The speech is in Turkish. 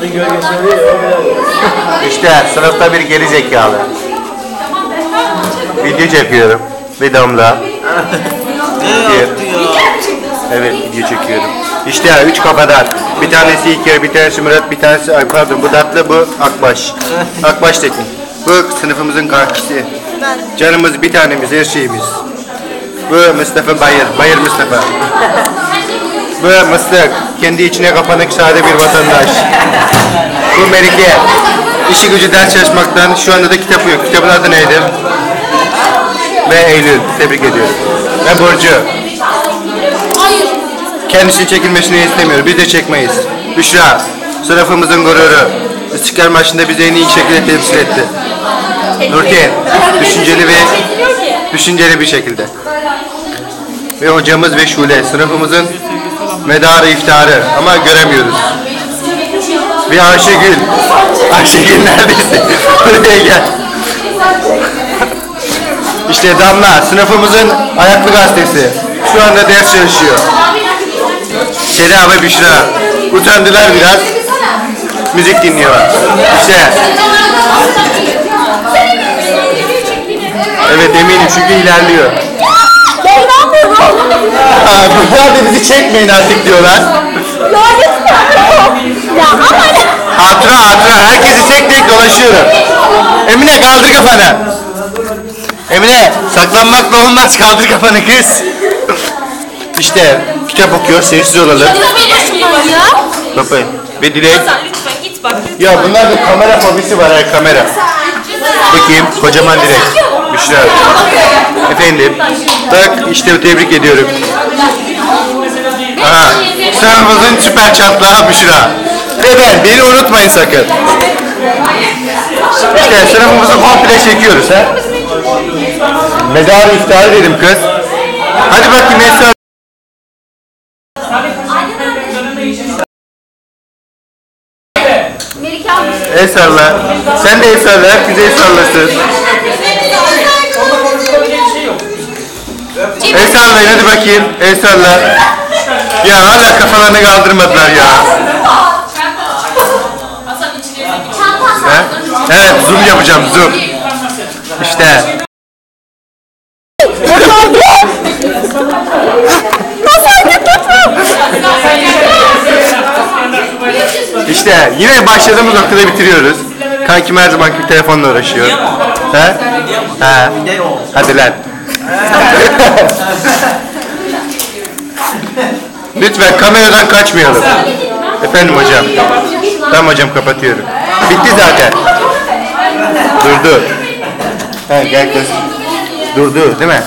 Murat'ın gölgesi oluyor ya. İşte sınıfta bir geri zekalı. Video çekiyorum. Yaptı ya? Evet video çekiyorum. İşte üç kafadan. Bir tanesi İlker, bir tanesi Murat, bir tanesi ay pardon bu Datlı, bu Akbaş. Akbaş Tekin. Bu sınıfımızın kankisi. Canımız bir tanemiz, her şeyimiz. Bu Mustafa Bayır, Bayır Mustafa. Bu Mıslık, kendi içine kapanık sade bir vatandaş. Bu Melike, işi gücü ders çalışmaktan şu anda da kitap yok. Kitabın adı neydi? Ve Eylül, tebrik ediyorum. Ve Burcu. Kendisinin çekilmesini istemiyor. Biz de çekmeyiz. Büşra, sınıfımızın gururu. İstiklal Marşı'nda bizi en iyi şekilde temsil etti. Nurten, düşünceli ve düşünceli bir şekilde. Ve hocamız ve Şule, sınıfımızın medarı iftarı ama göremiyoruz. Ve Ayşegül. Ayşegül neredesin? Buraya gel. İşte Damla, sınıfımızın ayaklı gazetesi. Şu anda ders çalışıyor. Seda ve Büşra. Utandılar biraz. Müzik dinliyorlar. İşte. Evet eminim çünkü ilerliyor. Aa, bunlar da bizi çekmeyin artık diyorlar. Hatıra hatıra herkesi tek tek dolaşıyorum. Emine kaldır kafanı. Emine saklanmakla olmaz kaldır kafanı kız. İşte kitap okuyor sessiz olalım. Baba ve Dilek. Lütfen git bak. Ya bunlar da kamera fobisi var ha kamera. Bakayım kocaman Dilek. Büşra. Efendim. Bak işte tebrik ediyorum. Aha. Sınıfımızın süper çatlağı Büşra. Ve ben beni unutmayın sakın. İşte sınıfımızı komple çekiyoruz ha. Mezar iftarı dedim kız. Hadi bakayım Esra. El salla. Sen de el salla. Herkes el sallasın. El sallayın hadi bakayım. El salla. Ya hala kafalarını kaldırmadılar ya. He? Evet zoom yapacağım zoom. İşte. İşte yine başladığımız noktada bitiriyoruz. Kankim her zamanki telefonla uğraşıyor. He? He. Hadi lan. Lütfen kameradan kaçmayalım. Efendim hocam. Tamam hocam kapatıyorum. Bitti zaten. Durdu. Ha, gel kız. Durdu değil mi?